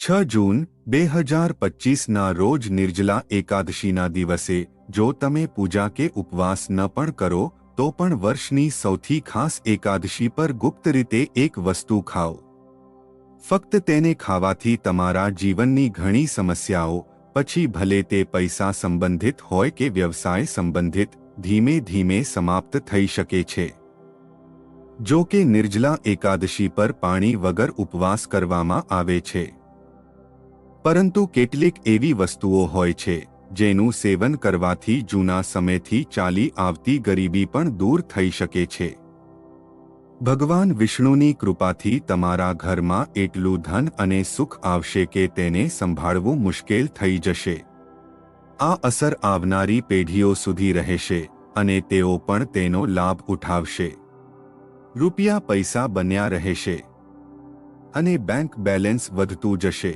છ જૂન, બે હજાર પચીસના રોજ નિર્જલા એકાદશીના દિવસે, જો તમે પૂજા કે ઉપવાસ ન પણ કરો, તો પણ વર્ષની સૌથી ખાસ એકાદશી પર ગુપ્ત રીતે એક વસ્તુ ખાઓ. ફક્ત તેને ખાવાથી તમારા જીવનની ઘણી સમસ્યાઓ, પછી ભલે તે પૈસા સંબંધિત હોય કે વ્યવસાય સંબંધિત, ધીમે ધીમે સમાપ્ત થઈ શકે છે. જો કે નિર્જલા એકાદશી પર પાણી વગર ઉપવાસ કરવામાં આવે છે. પરંતુ કેટલીક એવી વસ્તુઓ હોય છે, જેનું સેવન કરવાથી જૂના સમયથી ચાલી આવતી ગરીબી પણ દૂર થઈ શકે છે. ભગવાન વિષ્ણુની કૃપાથી તમારા ઘરમાં એટલું ધન અને સુખ આવશે કે તેને સંભાળવું મુશ્કેલ થઈ જશે. આ અસર આવનારી પેઢીઓ સુધી રહેશે અને તેઓ પણ તેનો લાભ ઉઠાવશે. રૂપિયા પૈસા બન્યા રહેશે અને બેંક બેલેન્સ વધતું જશે.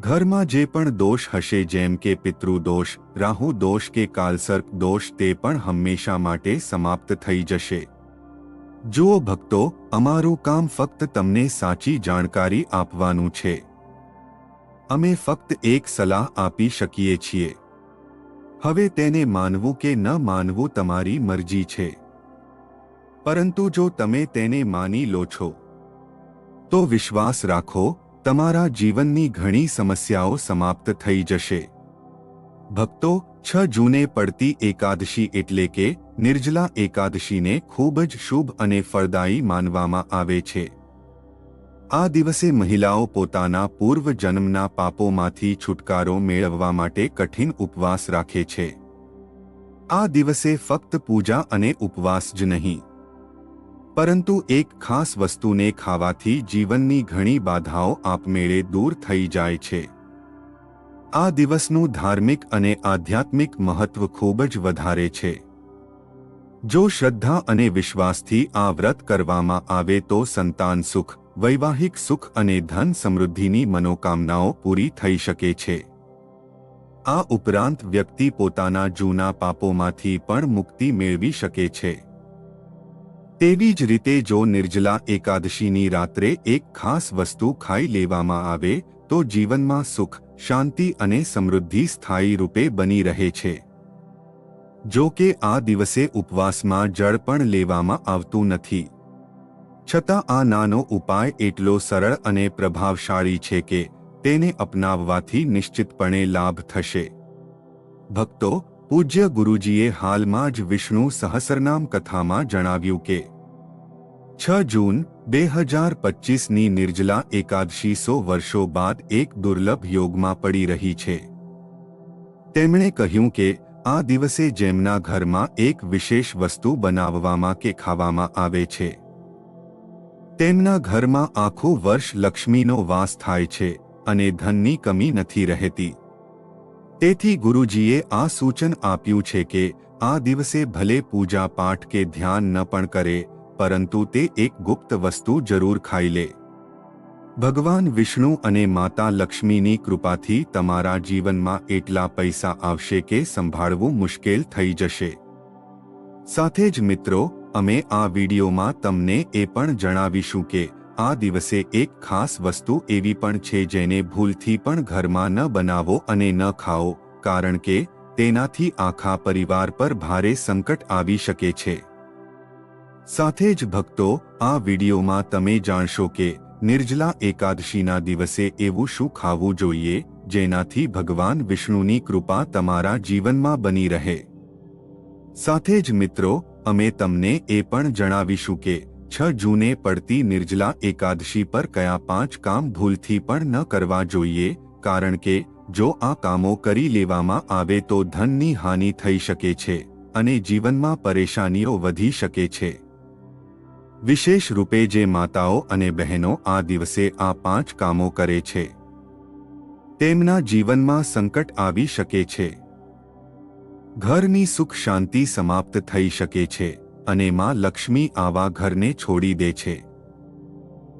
ઘરમાં જે પણ દોષ હશે જેમ કે પિતૃદોષ રાહુ દોષ કે કાલસર્પ દોષ તે પણ હંમેશા માટે સમાપ્ત થઈ જશે. જુઓ ભક્તો, અમારું કામ ફક્ત તમને સાચી જાણકારી આપવાનું છે. અમે ફક્ત એક સલાહ આપી શકીએ છીએ. હવે તેને માનવું કે ન માનવું તમારી મરજી છે. પરંતુ જો તમે તેને માની લો છો, તો વિશ્વાસ રાખો તમારા જીવનની ઘણી સમસ્યાઓ સમાપ્ત થઈ જશે. ભક્તો, છ જૂને પડતી એકાદશી એટલે કે નિર્જલા એકાદશીને ખૂબ જ શુભ અને ફળદાયી માનવામાં આવે છે. આ દિવસે મહિલાઓ પોતાના પૂર્વ જન્મના પાપોમાંથી છુટકારો મેળવવા માટે કઠિન ઉપવાસ રાખે છે. આ દિવસે ફક્ત પૂજા અને ઉપવાસ જ નહીં. પરંતુ એક ખાસ વસ્તુને ખાવાથી જીવનની ઘણી બાધાઓ આપમેળે દૂર થઈ જાય છે. આ દિવસનું ધાર્મિક અને આધ્યાત્મિક મહત્વ ખૂબ જ વધારે છે. જો શ્રદ્ધા અને વિશ્વાસથી આ વ્રત કરવામાં આવે તો સંતાન સુખ, વૈવાહિક સુખ અને ધન સમૃદ્ધિની મનોકામનાઓ પૂરી થઈ શકે છે. આ ઉપરાંત વ્યક્તિ પોતાના જૂના પાપોમાંથી પણ મુક્તિ મેળવી શકે છે. તેવી જ રીતે જો નિર્જલા એકાદશીની રાત્રે એક ખાસ વસ્તુ ખાઈ લેવામાં આવે, તો જીવનમાં સુખ, શાંતિ અને સમૃદ્ધિ સ્થાયી રૂપે બની રહે છે. જો કે આ દિવસે ઉપવાસમાં જળ પણ લેવામાં આવતું નથી. છતાં આ નાનો ઉપાય એટલો સરળ અને પ્રભાવશાળી છે કે, તેને અપનાવવાથી નિશ્ચિતપણે લાભ થશે. ભક્તો પૂજ્ય ગુરુજીએ હાલમાં જ વિષ્ણુ સહસરનામ કથામાં જણાવ્યું કે, છ જૂન, બે હજાર પચીસની નિર્જલા એકાદશી સો વર્ષો બાદ એક દુર્લભ યોગમાં પડી રહી છે. તેમણે કહ્યું કે, આ દિવસે જેમના ઘરમાં એક વિશેષ વસ્તુ બનાવવામાં કે ખાવામાં આવે છે, તેમના ઘરમાં આખું વર્ષ લક્ષ્મીનો વાસ થાય છે અને ધનની કમી નથી રહેતી. તેથી ગુરુજીએ આ સૂચન આપ્યું છે કે આ દિવસે ભલે પૂજા પાઠ કે ધ્યાન ન પણ કરે, પરંતુ તે એક ગુપ્ત વસ્તુ જરૂર ખાઈ લે. ભગવાન વિષ્ણુ અને માતા લક્ષ્મીની કૃપાથી તમારા જીવનમાં એટલા પૈસા આવશે કે સંભાળવું મુશ્કેલ થઈ જશે. સાથે જ મિત્રો, અમે આ વિડીયોમાં તમને એ પણ જણાવીશું કે આ દિવસે એક ખાસ વસ્તુ એવી પણ છે જેને ભૂલથી પણ ઘરમાં ન બનાવો અને ન ખાઓ, કારણ કે તેનાથી આખા પરિવાર પર ભારે સંકટ આવી શકે છે. સાથે જ ભક્તો, આ વિડીયોમાં તમે જાણશો કે નિર્જલા એકાદશીના દિવસે એવું શું ખાવું જોઈએ, જેનાથી ભગવાન વિષ્ણુની કૃપા તમારા જીવનમાં બની રહે. સાથે જ મિત્રો, અમે તમને એ પણ જણાવીશું કે છ જૂને પડતી નિર્જલા એકાદશી પર કયા પાંચ કામ ભૂલથી પણ ન કરવા જોઈએ? કારણ કે, જો આ કામો કરી લેવામાં આવે તો ધનની હાનિ થઈ શકે છે અને જીવનમાં પરેશાનીઓ વધી શકે છે. વિશેષ રૂપે જે માતાઓ અને બહેનો આ દિવસે આ પાંચ કામો કરે છે, તેમના જીવનમાં સંકટ આવી શકે છે. ઘરની સુખ શાંતિ સમાપ્ત થઈ શકે છે. અને માં લક્ષ્મી આવા ઘરને છોડી દે છે.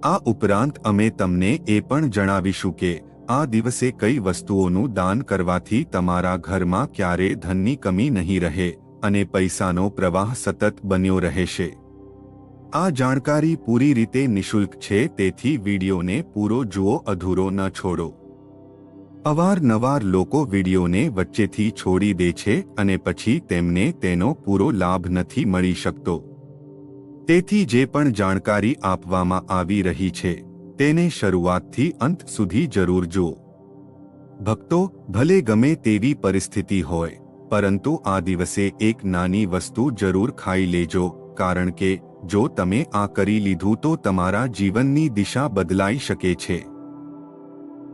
આ ઉપરાંત અમે તમને એ પણ જણાવીશું કે આ દિવસે કઈ વસ્તુઓનું દાન કરવાથી તમારા ઘરમાં ક્યારે ધનની કમી નહીં રહે અને પૈસાનો પ્રવાહ સતત બન્યો રહેશે. આ જાણકારી પૂરી રીતે નિશુલ્ક છે તેથી વિડીયોને પૂરો જુઓ અધૂરો ન છોડો. અવારનવાર લોકો વિડીયોને વચ્ચેથી છોડી દે છે અને પછી તેમને તેનો પૂરો લાભ નથી મળી શકતો. તેથી જે પણ જાણકારી આપવામાં આવી રહી છે, તેને શરૂઆતથી અંત સુધી જરૂર જુઓ. ભક્તો, ભલે ગમે તેવી પરિસ્થિતિ હોય, પરંતુ આ દિવસે એક નાની વસ્તુ જરૂર ખાઈ લેજો, કારણ કે જો તમે આ કરી લીધું તો તમારા જીવનની દિશા બદલાઈ શકે છે.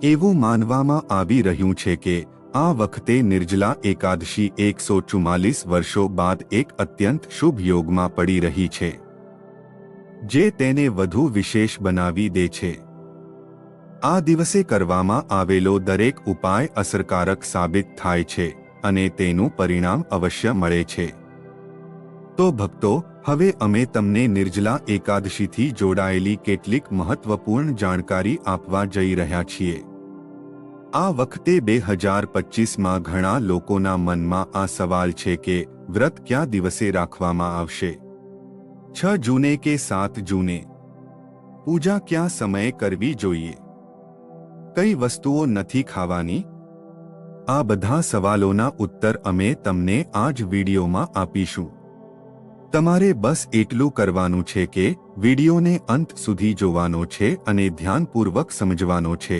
એવું માનવામાં આવી રહ્યું છે કે, આ વખતે નિર્જલા એકાદશી એકસો ચુમ્માલીસ વર્ષો બાદ એક અત્યંત શુભ યોગમાં પડી રહી છે. જે તેને વધુ વિશેષ બનાવી દે છે. આ દિવસે કરવામાં આવેલો દરેક ઉપાય અસરકારક સાબિત થાય છે અને તેનું પરિણામ અવશ્ય મળે છે. તો ભક્તો, હવે અમે તમને નિર્જલા એકાદશીથી જોડાયેલી કેટલીક મહત્વપૂર્ણ જાણકારી આપવા જઈ રહ્યા છીએ. આ વખતે બે હજાર પચીસમાં ઘણા લોકોના મનમાં આ સવાલ છે કે, વ્રત કયા દિવસે રાખવામાં આવશે? છ જૂને કે સાત જૂને? પૂજા ક્યાં સમયે કરવી જોઈએ? કઈ વસ્તુઓ નથી ખાવાની? આ બધા સવાલોના ઉત્તર અમે તમને આ જ વિડીયોમાં આપીશું. તમારે બસ એટલું કરવાનું છે કે વિડીયોને અંત સુધી જોવાનો છે અને ધ્યાનપૂર્વક સમજવાનો છે.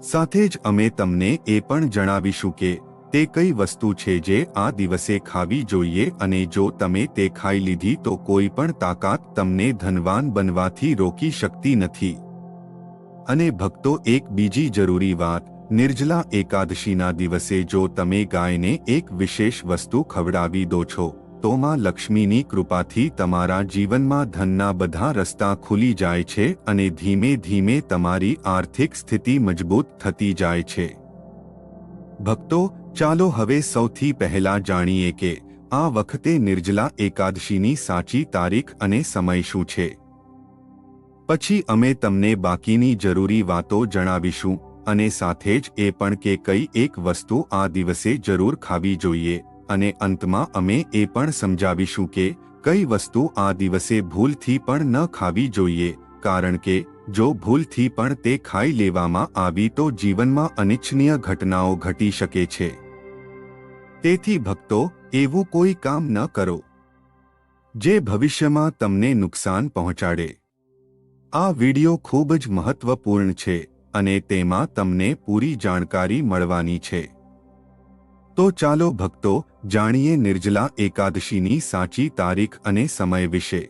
સાથે જ અમે તમને એ પણ જણાવીશું કે તે કઈ વસ્તુ છે જે આ દિવસે ખાવી જોઈએ અને જો તમે તે ખાઈ લીધી તો કોઈ પણ તાકાત તમને ધનવાન બનવાથી રોકી શકતી નથી. અને ભક્તો, એક બીજી જરૂરી વાત, નિર્જલા એકાદશીના દિવસે જો તમે ગાયને એક વિશેષ વસ્તુ ખવડાવી દો છો તો માં લક્ષ્મીની કૃપાથી તમારા જીવનમાં ધનના બધા રસ્તા ખુલી જાય છે અને ધીમે ધીમે તમારી આર્થિક સ્થિતિ મજબૂત થતી જાય છે. ભક્તો, ચાલો હવે સૌથી પહેલા જાણીએ કે આ વખતે નિર્જલા એકાદશીની સાચી તારીખ અને સમય શું છે. પછી અમે તમને બાકીની જરૂરી વાતો જણાવીશું અને સાથે જ એ પણ કે કઈ એક વસ્તુ આ દિવસે જરૂર ખાવી જોઈએ. અને અંતમાં અમે એ પણ સમજાવીશું કે કઈ વસ્તુ આ દિવસે ભૂલથી પણ ન ખાવી જોઈએ, કારણ કે જો ભૂલથી પણ તે ખાઈ લેવામાં આવી તો જીવનમાં અનિચ્છનીય ઘટનાઓ ઘટી શકે છે. તેથી ભક્તો, એવું કોઈ કામ ન કરો. જે ભવિષ્યમાં તમને નુકસાન પહોંચાડે. આ વિડિયો ખૂબ જ મહત્વપૂર્ણ છે અને તેમાં તમને પૂરી જાણકારી મળવાની છે. તો ચાલો ભક્તો, જાણીએ નિર્જલા એકાદશીની સાચી તારીખ અને સમય વિશે.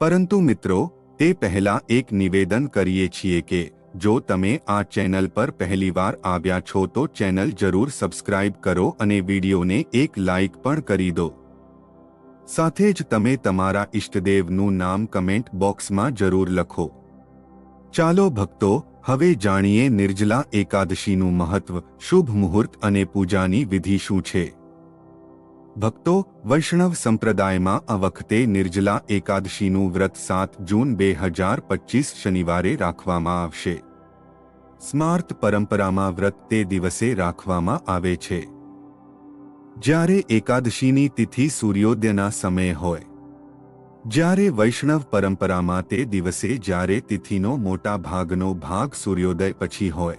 પરંતુ મિત્રો, તે પહેલા એક નિવેદન કરીએ છીએ કે, જો તમે આ ચેનલ પર પહેલીવાર આવ્યા છો તો ચેનલ જરૂર સબસ્ક્રાઇબ કરો અને વિડીયોને એક લાઇક પણ કરી દો. સાથે જ તમે તમારા ઇષ્ટદેવનું નામ કમેન્ટ બોક્સમાં જરૂર લખો. ચાલો ભક્તો હવે જાણીએ નિર્જલા એકાદશીનું મહત્વ, શુભ મુહૂર્ત અને પૂજાની વિધિ શું છે? ભક્તો, વૈષ્ણવ સંપ્રદાયમાં આ વખતે નિર્જલા એકાદશીનું વ્રત સાત જૂન બે હજાર પચીસ શનિવારે રાખવામાં આવશે. સ્માર્ત પરંપરામાં વ્રત તે દિવસે રાખવામાં આવે છે. જ્યારે એકાદશીની તિથિ સૂર્યોદયના સમયે હોય જ્યારે વૈષ્ણવ પરંપરામાં તે દિવસે જ્યારે તિથિનો મોટા ભાગનો ભાગ સૂર્યોદય પછી હોય.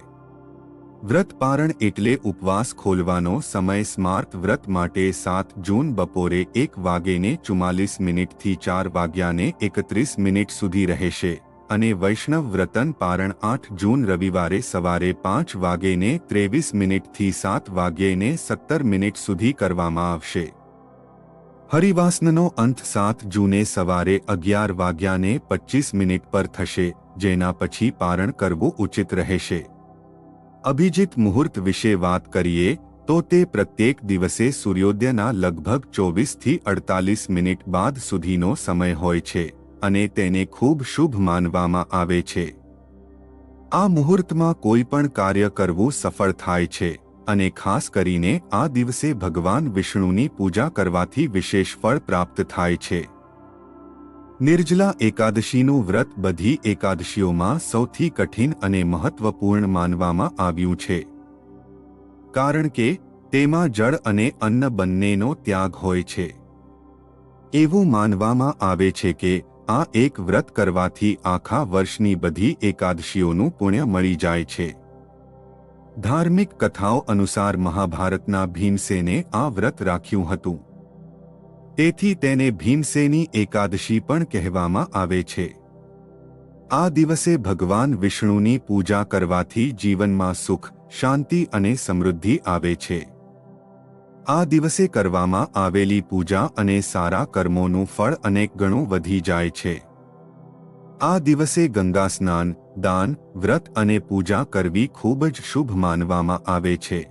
વ્રત પારણ એટલે ઉપવાસ ખોલવાનો સમય સ્માર્ત વ્રત માટે સાત જૂન બપોરે એક વાગેને ચુમ્માલીસ મિનિટથી ચાર વાગ્યાને એકત્રીસ મિનિટ સુધી રહેશે અને વૈષ્ણવ વ્રતન પારણ આઠ જૂન રવિવારે સવારે પાંચ વાગેને ત્રેવીસ મિનિટથી સાત વાગ્યેને સત્તર મિનિટ સુધી કરવામાં આવશે. હરિવાસનનો અંત સાત જૂને સવારે અગિયાર વાગ્યાને પચીસ મિનિટ પર થશે, જેના પછી પારણ કરવું ઉચિત રહેશે. અભિજીત મુહૂર્ત વિશે વાત કરીએ, તો તે પ્રત્યેક દિવસે સૂર્યોદયના લગભગ ચોવીસથી અડતાલીસ મિનિટ બાદ સુધીનો સમય હોય છે, અને તેને ખૂબ શુભ માનવામાં આવે છે. આ મુહૂર્તમાં કોઈ પણ કાર્ય કરવું સફળ થાય છે. અને ખાસ કરીને આ દિવસે ભગવાન વિષ્ણુની પૂજા કરવાથી વિશેષ ફળ પ્રાપ્ત થાય છે. નિર્જલા એકાદશીનું વ્રત બધી એકાદશીઓમાં સૌથી કઠિન અને મહત્વપૂર્ણ માનવામાં આવ્યું છે. કારણ કે, તેમાં જળ અને અન્ન બંનેનો ત્યાગ હોય છે. એવું માનવામાં આવે છે કે, આ એક વ્રત કરવાથી આખા વર્ષની બધી એકાદશીઓનું પુણ્ય મળી જાય છે. ધાર્મિક કથાઓ અનુસાર મહાભારતના ભીમસેને આ વ્રત રાખ્યું હતું. તેથી તેને ભીમસેની એકાદશી પણ કહેવામાં આવે છે. આ દિવસે ભગવાન વિષ્ણુની પૂજા કરવાથી જીવનમાં સુખ, શાંતિ અને સમૃદ્ધિ આવે છે. આ દિવસે કરવામાં આવેલી પૂજા અને સારા કર્મોનું ફળ અનેક ગણું વધી જાય છે. આ દિવસે ગંગા સ્નાન દાન, વ્રત અને પૂજા કરવી ખૂબ જ શુભ માનવામાં આવે છે.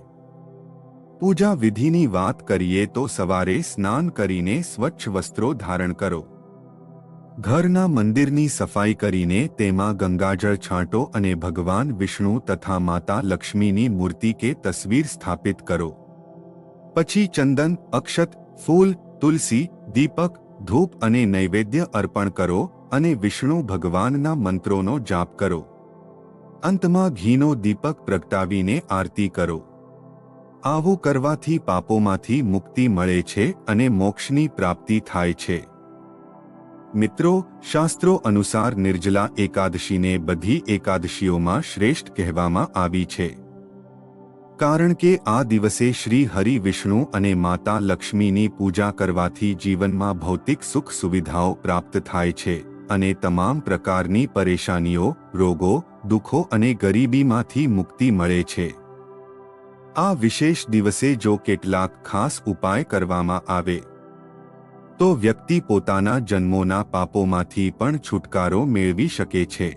પૂજા વિધિની વાત કરીએ તો સવારે સ્નાન કરીને સ્વચ્છ વસ્ત્રો ધારણ કરો. ઘરના મંદિરની સફાઈ કરીને તેમાં ગંગાજળ છાંટો અને ભગવાન વિષ્ણુ તથા માતા લક્ષ્મીની મૂર્તિ કે તસવીર સ્થાપિત કરો. પછી ચંદન, અક્ષત, ફૂલ, તુલસી, દીપક, ધૂપ અને નૈવેદ્ય અર્પણ કરો અને વિષ્ણુ ભગવાનના મંત્રોનો જાપ કરો. અંતમાં ઘીનો દીપક પ્રગટાવીને આરતી કરો. આવું કરવાથી પાપોમાંથી મુક્તિ મળે છે અને મોક્ષની પ્રાપ્તિ થાય છે. મિત્રો, શાસ્ત્રો અનુસાર નિર્જલા એકાદશીને બધી એકાદશીઓમાં શ્રેષ્ઠ કહેવામાં આવી છે. કારણ કે આ દિવસે શ્રી હરિ વિષ્ણુ અને માતા લક્ષ્મીની પૂજા કરવાથી જીવનમાં ભૌતિક સુખ સુવિધાઓ પ્રાપ્ત થાય છે. અને તમામ પ્રકારની પરેશાનીઓ, રોગો, દુઃખો અને ગરીબીમાંથી મુક્તિ મળે છે. આ વિશેષ દિવસે જો કેટલાક ખાસ ઉપાય કરવામાં આવે, તો વ્યક્તિ પોતાના જન્મોના પાપોમાંથી પણ છુટકારો મેળવી શકે છે.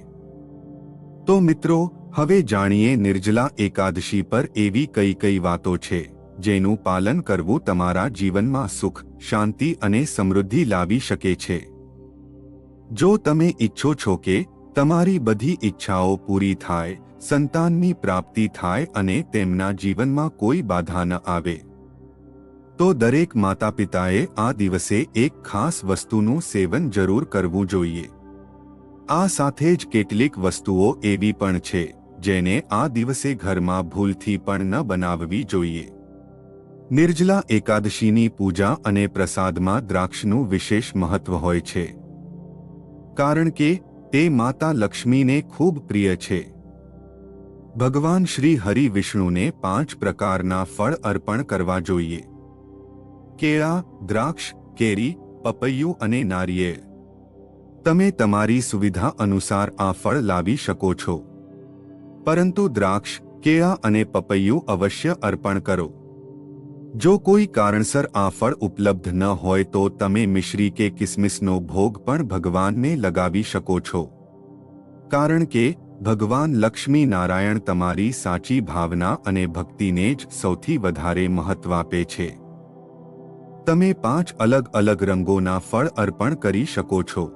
તો મિત્રો, હવે જાણીએ નિર્જલા એકાદશી પર એવી કઈ કઈ વાતો છે, જેનું પાલન કરવું તમારા જીવનમાં સુખ, શાંતિ અને સમૃદ્ધિ લાવી શકે છે. જો તમે ઈચ્છો છો કે તમારી બધી ઈચ્છાઓ પૂરી થાય, સંતાનની પ્રાપ્તિ થાય અને તેમના જીવનમાં કોઈ બાધા ન આવે. તો દરેક માતા પિતાએ આ દિવસે એક ખાસ વસ્તુનું સેવન જરૂર કરવું જોઈએ. આ સાથે જ કેટલીક વસ્તુઓ એવી પણ છે, જેને આ દિવસે ઘરમાં ભૂલથી પણ ન બનાવવી જોઈએ. નિર્જલા એકાદશીની પૂજા અને પ્રસાદમાં દ્રાક્ષનું વિશેષ મહત્વ હોય છે. કારણ કે તે માતા લક્ષ્મીને ખૂબ પ્રિય છે. ભગવાન શ્રી હરિ વિષ્ણુને પાંચ પ્રકારના ફળ અર્પણ કરવા જોઈએ. કેળા, દ્રાક્ષ, કેરી, પપૈયું અને નારિયેળ. તમે તમારી સુવિધા અનુસાર આ ફળ લાવી શકો છો. પરંતુ દ્રાક્ષ, કેળા અને પપૈયું અવશ્ય અર્પણ કરો. જો કોઈ કારણસર આ ફળ ઉપલબ્ધ ન હોય તો તમે મિશ્રી કે કિસમિસનો ભોગ પણ ભગવાનને લગાવી શકો છો. કારણ કે, ભગવાન લક્ષ્મી નારાયણ તમારી સાચી ભાવના અને ભક્તિને જ સૌથી વધારે મહત્વ આપે છે. તમે પાંચ અલગ અલગ રંગોના ફળ અર્પણ કરી શકો છો.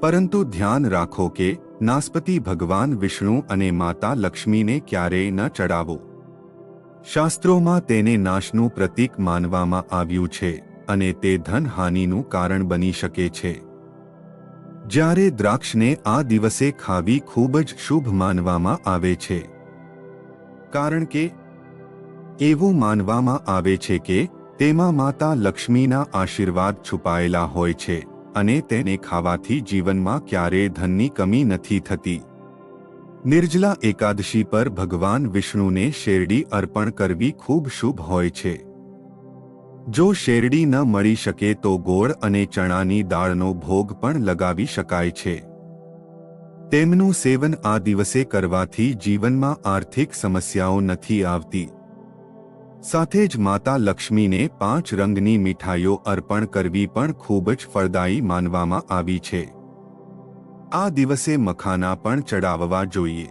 પરંતુ ધ્યાન રાખો કે, નાસ્પતિ ભગવાન વિષ્ણુ અને માતા લક્ષ્મીને ક્યારેય ન ચડાવો. શાસ્ત્રોમાં તેને નાશનું પ્રતીક માનવામાં આવ્યું છે અને તે ધનહાનિનું કારણ બની શકે છે. જ્યારે દ્રાક્ષને આ દિવસે ખાવી ખૂબ જ શુભ માનવામાં આવે છે. કારણ કે, એવું માનવામાં આવે છે કે, તેમાં માતા લક્ષ્મીના આશીર્વાદ છુપાયેલા હોય છે અને તેને ખાવાથી જીવનમાં ક્યારેય ધનની કમી નથી થતી. નિર્જલા એકાદશી પર ભગવાન વિષ્ણુને શેરડી અર્પણ કરવી ખૂબ શુભ હોય છે. જો શેરડી ન મળી શકે તો ગોળ અને ચણાની દાળનો ભોગ પણ લગાવી શકાય છે. તેમનું સેવન આ દિવસે કરવાથી જીવનમાં આર્થિક સમસ્યાઓ નથી આવતી. સાથે જ માતા લક્ષ્મીને પાંચ રંગની મીઠાઈઓ અર્પણ કરવી પણ ખૂબ જ ફળદાયી માનવામાં આવી છે. આ દિવસે મખાના પણ ચડાવવા જોઈએ.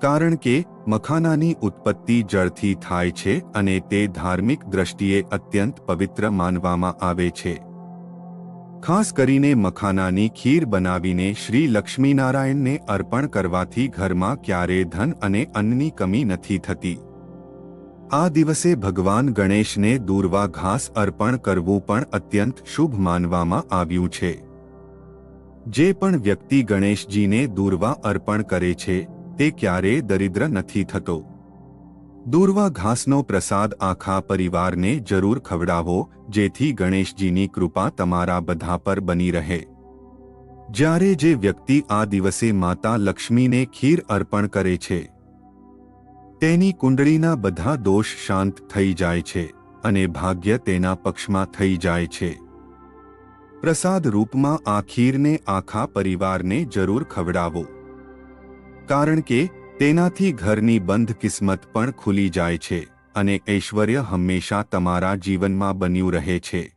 કારણ કે, મખાનાની ઉત્પત્તિ જળથી થાય છે અને તે ધાર્મિક દ્રષ્ટિએ અત્યંત પવિત્ર માનવામાં આવે છે. ખાસ કરીને મખાનાની ખીર બનાવીને શ્રી લક્ષ્મીનારાયણને અર્પણ કરવાથી ઘરમાં ક્યારે ધન અને અન્નની કમી નથી થતી. આ દિવસે ભગવાન ગણેશને દૂરવા ઘાસ અર્પણ કરવું પણ અત્યંત શુભ માનવામાં આવ્યું છે. જે પણ વ્યક્તિ ગણેશજીને દૂરવા અર્પણ કરે છે, તે ક્યારેય દરિદ્ર નથી થતો. દૂર્વા ઘાસનો પ્રસાદ આખા પરિવારને જરૂર ખવડાવો, જેથી ગણેશજીની કૃપા તમારા બધા પર બની રહે. જ્યારે જે વ્યક્તિ આ દિવસે માતા લક્ષ્મીને ખીર અર્પણ કરે છે, તેની કુંડળીના બધા દોષ શાંત થઈ જાય છે અને ભાગ્ય તેના પક્ષમાં થઈ જાય છે. પ્રસાદ રૂપમાં આ ખીરને આખા પરિવારને જરૂર ખવડાવો. કારણ કે, તેનાથી ઘરની બંધ કિસ્મત પણ ખુલી જાય છે અને ઐશ્વર્ય હંમેશા તમારા જીવનમાં બન્યું રહે છે.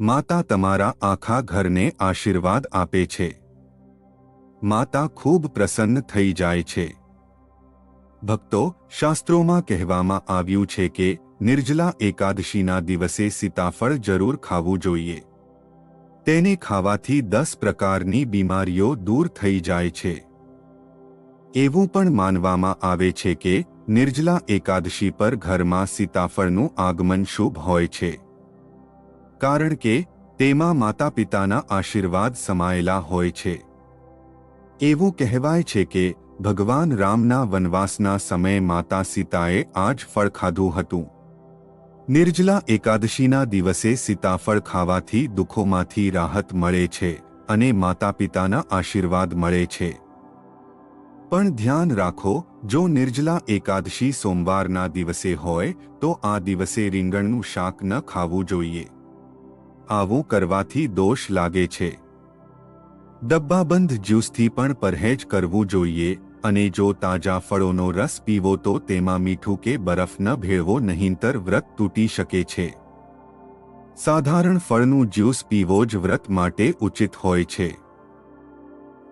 માતા તમારા આખા ઘરને આશીર્વાદ આપે છે. માતા ખૂબ પ્રસન્ન થઈ જાય છે. ભક્તો, શાસ્ત્રોમાં કહેવામાં આવ્યું છે કે, નિર્જલા એકાદશીના દિવસે સીતાફળ જરૂર ખાવું જોઈએ. તેને ખાવાથી દસ પ્રકારની બીમારીઓ દૂર થઈ જાય છે. એવું પણ માનવામાં આવે છે કે, નિર્જલા એકાદશી પર ઘરમાં સીતાફળનું આગમન શુભ હોય છે. કારણ કે, તેમાં માતા પિતાના આશીર્વાદ સમાયેલા હોય છે. એવું કહેવાય છે કે, ભગવાન રામના વનવાસના સમયે માતા સીતાએ આ જ ફળ ખાધું હતું. નિર્જલા એકાદશીના દિવસે સીતાફળ ખાવાથી દુઃખોમાંથી રાહત મળે છે અને માતા પિતાના આશીર્વાદ મળે છે. પણ ધ્યાન રાખો, જો નિર્જલા એકાદશી સોમવારના દિવસે હોય, તો આ દિવસે રીંગણનું શાક ન ખાવું જોઈએ. આવું કરવાથી દોષ લાગે છે. ડબ્બાબંધ જ્યુસથી પણ પરહેજ કરવું જોઈએ અને જો તાજા ફળોનો રસ પીવો તો તેમાં મીઠું કે બરફ ન ભેળવો, નહીંતર વ્રત તૂટી શકે છે. સાધારણ ફળનું જ્યુસ પીવો જ વ્રત માટે ઉચિત હોય છે.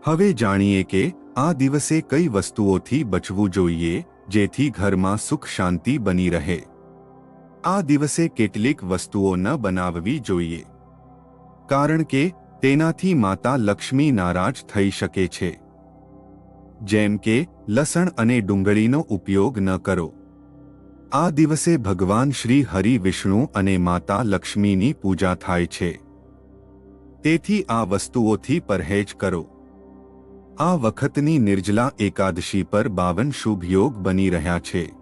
હવે જાણીએ કે આ દિવસે કઈ વસ્તુઓથી બચવું જોઈએ, જેથી ઘરમાં સુખ શાંતિ બની રહે. આ દિવસે કેટલીક વસ્તુઓ ન બનાવવી જોઈએ. કારણ કે તેનાથી માતા લક્ષ્મી નારાજ થઈ શકે છે. જેમ કે, લસણ અને ડુંગળીનો ઉપયોગ ન કરો. આ દિવસે ભગવાન શ્રી હરિ વિષ્ણુ અને માતા લક્ષ્મીની પૂજા થાય છે. તેથી આ વસ્તુઓથી પરહેજ કરો. આ વખતની નિર્જલા એકાદશી પર બાવન શુભ યોગ બની રહ્યા છે.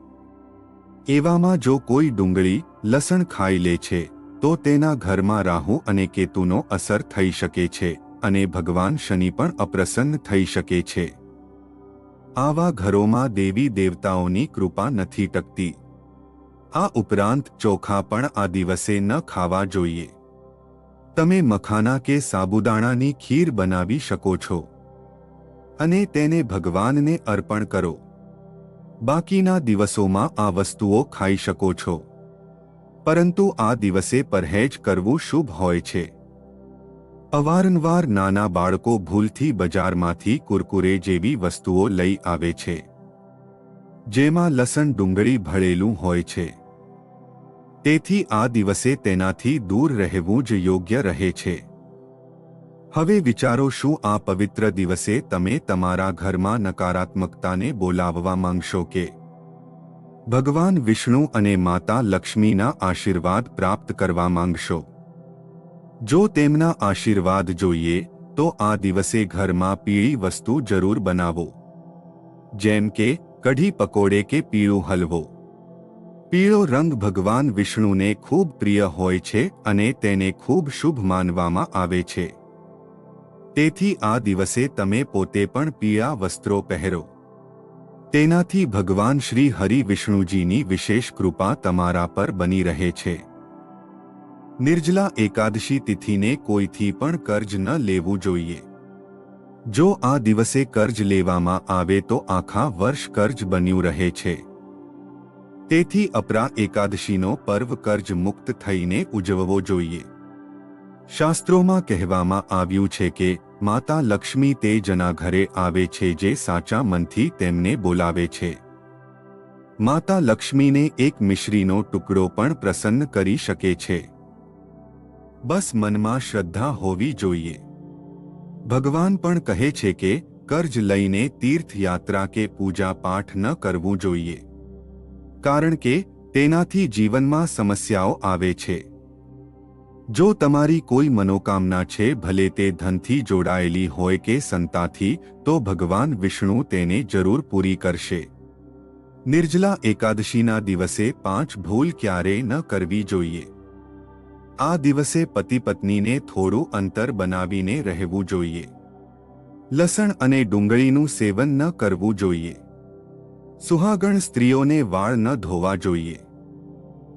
એવામાં જો કોઈ ડુંગળી, લસણ ખાઈ લે છે, તો તેના ઘરમાં રાહુ અને કેતુનો અસર થઈ શકે છે અને ભગવાન શનિ પણ અપ્રસન્ન થઈ શકે છે. આવા ઘરોમાં દેવી દેવતાઓની કૃપા નથી ટકતી. આ ઉપરાંત ચોખા પણ આ દિવસે ન ખાવા જોઈએ. તમે મખાના કે સાબુદાણાની ખીર બનાવી શકો છો. અને તેને ભગવાનને અર્પણ કરો. બાકીના દિવસોમાં આ વસ્તુઓ ખાઈ શકો છો. પરંતુ આ દિવસે પરહેજ કરવું શુભ હોય છે. અવારનવાર નાના બાળકો ભૂલથી બજારમાંથી કુરકુરે જેવી વસ્તુઓ લઈ આવે છે, જેમાં લસણ ડુંગળી ભળેલું હોય છે. તેથી આ દિવસે તેનાથી દૂર રહેવું જ યોગ્ય રહે છે. હવે વિચારો શું આ પવિત્ર દિવસે તમે તમારા ઘરમાં નકારાત્મકતાને બોલાવવા માંગશો કે? ભગવાન વિષ્ણુ અને માતા લક્ષ્મીના આશીર્વાદ પ્રાપ્ત કરવા માંગશો. જો તેમના આશીર્વાદ જોઈએ, તો આ દિવસે ઘરમાં પીળી વસ્તુ જરૂર બનાવો. જેમ કે, કઢી પકોડે કે પીળું હલવો. પીળો રંગ ભગવાન વિષ્ણુને ખૂબ પ્રિય હોય છે અને તેને ખૂબ શુભ માનવામાં આવે છે. તેથી આ દિવસે તમે પોતે પણ પીળા વસ્ત્રો પહેરો. તેનાથી ભગવાન શ્રી હરિ વિષ્ણુજીની વિશેષ કૃપા તમારા પર બની રહે છે. નિર્જલા એકાદશી તિથિને કોઈથી પણ કર્જ ન લેવું જોઈએ. જો આ દિવસે કર્જ લેવામાં આવે તો આખા વર્ષ કર્જ બન્યું રહે છે. તેથી અપરા એકાદશીનો પર્વ કર્જ મુક્ત થઈને ઉજવવો જોઈએ. શાસ્ત્રોમાં કહેવામાં આવ્યું છે કે, માતા લક્ષ્મી તે જના ઘરે આવે છે જે સાચા મનથી તેમને બોલાવે છે. માતા લક્ષ્મીને એક મિશ્રીનો ટુકડો પણ પ્રસન્ન કરી શકે છે. બસ મનમાં શ્રદ્ધા હોવી જોઈએ. ભગવાન પણ કહે છે કે, કર્જ લઈને તીર્થયાત્રા કે પૂજા પાઠ ન કરવું જોઈએ. કારણ કે, તેનાથી જીવનમાં સમસ્યાઓ આવે છે. જો તમારી કોઈ મનોકામના છે, ભલે તે ધનથી જોડાયેલી હોય કે સંતાથી, તો ભગવાન વિષ્ણુ તેને જરૂર પૂરી કરશે. નિર્જલા એકાદશીના દિવસે પાંચ ભૂલ ક્યારેય ન કરવી જોઈએ. આ દિવસે પતિ પત્નીને થોડું અંતર બનાવીને રહેવું જોઈએ. લસણ અને ડુંગળીનું સેવન ન કરવું જોઈએ. સુહાગણ સ્ત્રીઓને વાળ ન ધોવા જોઈએ.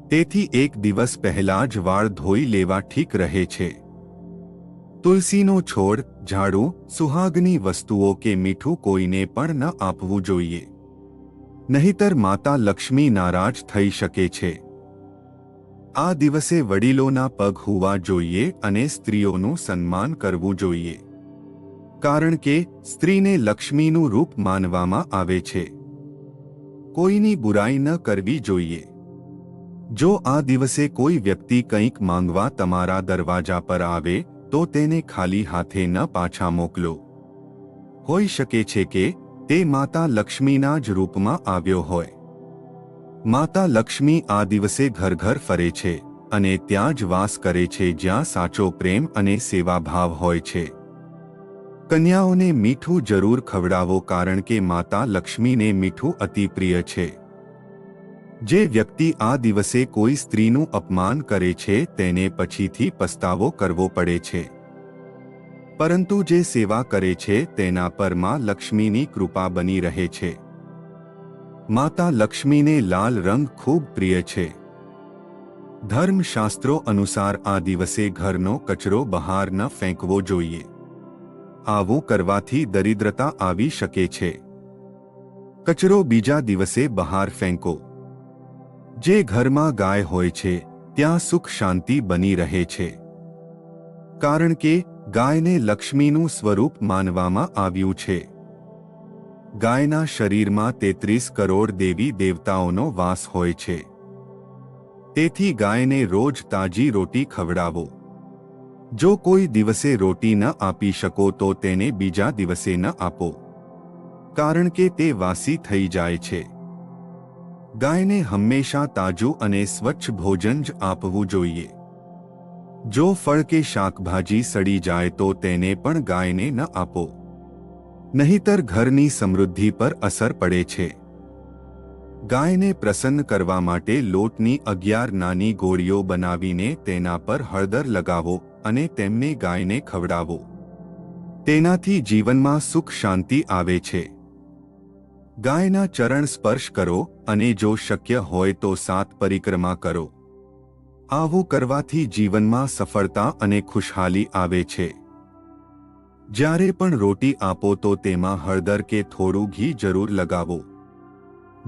તેથી એક દિવસ પહેલા જ વાળ ધોઈ લેવા ઠીક રહે છે. તુલસીનો છોડ, ઝાડુ, સુહાગની વસ્તુઓ કે મીઠું કોઈને પણ ન આપવું જોઈએ. નહીતર માતા લક્ષ્મી નારાજ થઈ શકે છે. આ દિવસે વડીલોના પગ હોવા જોઈએ અને સ્ત્રીઓનું સન્માન કરવું જોઈએ. કારણ કે, સ્ત્રીને લક્ષ્મીનું રૂપ માનવામાં આવે છે. કોઈની બુરાઈ ન કરવી જોઈએ. જો આ દિવસે કોઈ વ્યક્તિ કંઈક માંગવા તમારા દરવાજા પર આવે, તો તેને ખાલી હાથે ન પાછા મોકલો. હોઈ શકે છે કે, તે માતા લક્ષ્મીના જ રૂપમાં આવ્યો હોય. માતા લક્ષ્મી આ દિવસે ઘર ઘર ફરે છે અને ત્યાં જ વાસ કરે છે જ્યાં સાચો પ્રેમ અને સેવાભાવ હોય છે. કન્યાઓને મીઠું જરૂર ખવડાવો કારણ કે માતા લક્ષ્મીને મીઠું અતિ પ્રિય છે. જે વ્યક્તિ આ દિવસે કોઈ સ્ત્રીનું અપમાન કરે છે તેને પછીથી પસ્તાવો કરવો પડે છે. પરંતુ જે સેવા કરે છે તેના પરમાં લક્ષ્મીની કૃપા બની રહે છે. માતા લક્ષ્મીને લાલ રંગ ખૂબ પ્રિય છે. ધર્મશાસ્ત્રો અનુસાર આ દિવસે ઘરનો કચરો બહાર ન ફેંકવો જોઈએ. આવું કરવાથી દરિદ્રતા આવી શકે છે. કચરો બીજા દિવસે બહાર ફેંકો. જે ઘરમાં ગાય હોય છે, ત્યાં સુખ શાંતિ બની રહે છે. કારણ કે ગાયને લક્ષ્મીનું સ્વરૂપ માનવામાં આવ્યું છે. ગાયના શરીરમાં તેત્રીસ કરોડ દેવી દેવતાઓનો વાસ હોય છે. તેથી ગાયને રોજ તાજી રોટી ખવડાવો. જો કોઈ દિવસે રોટી ન આપી શકો તો તેને બીજા દિવસે ન આપો. કારણ કે તે વાસી થઈ જાય છે. ગાયને હંમેશા તાજું અને સ્વચ્છ ભોજન જ આપવું જોઈએ. જો ફળ કે શાકભાજી સડી જાય તો તેને પણ ગાયને ન આપો. નહીતર ઘરની સમૃદ્ધિ પર અસર પડે છે. ગાયને પ્રસન્ન કરવા માટે લોટની અગિયાર નાની ગોળીઓ બનાવીને તેના પર હળદર લગાવો અને તેમને ગાયને ખવડાવો. તેનાથી જીવનમાં સુખ શાંતિ આવે છે. ગાયના ચરણ સ્પર્શ કરો અને જો શક્ય હોય તો સાત પરિક્રમા કરો. આવું કરવાથી જીવનમાં સફળતા અને ખુશહાલી આવે છે. જ્યારે પણ રોટી આપો તો તેમાં હળદર કે થોડું ઘી જરૂર લગાવો.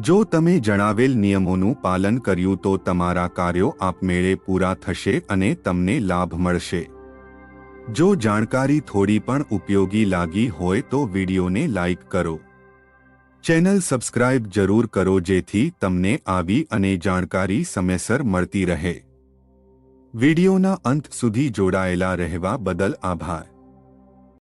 જો તમે જણાવેલ નિયમોનું પાલન કર્યું તો તમારા કાર્યો આપમેળે પૂરા થશે અને તમને લાભ મળશે. જો જાણકારી થોડી પણ ઉપયોગી લાગી હોય તો વિડીયોને લાઇક કરો. ચેનલ સબસ્ક્રાઇબ જરૂર કરો જેથી તમને આવી અને જાણકારી સમયસર મળતી રહે. વિડિયોના અંત સુધી જોડાયેલા રહેવા બદલ આભાર.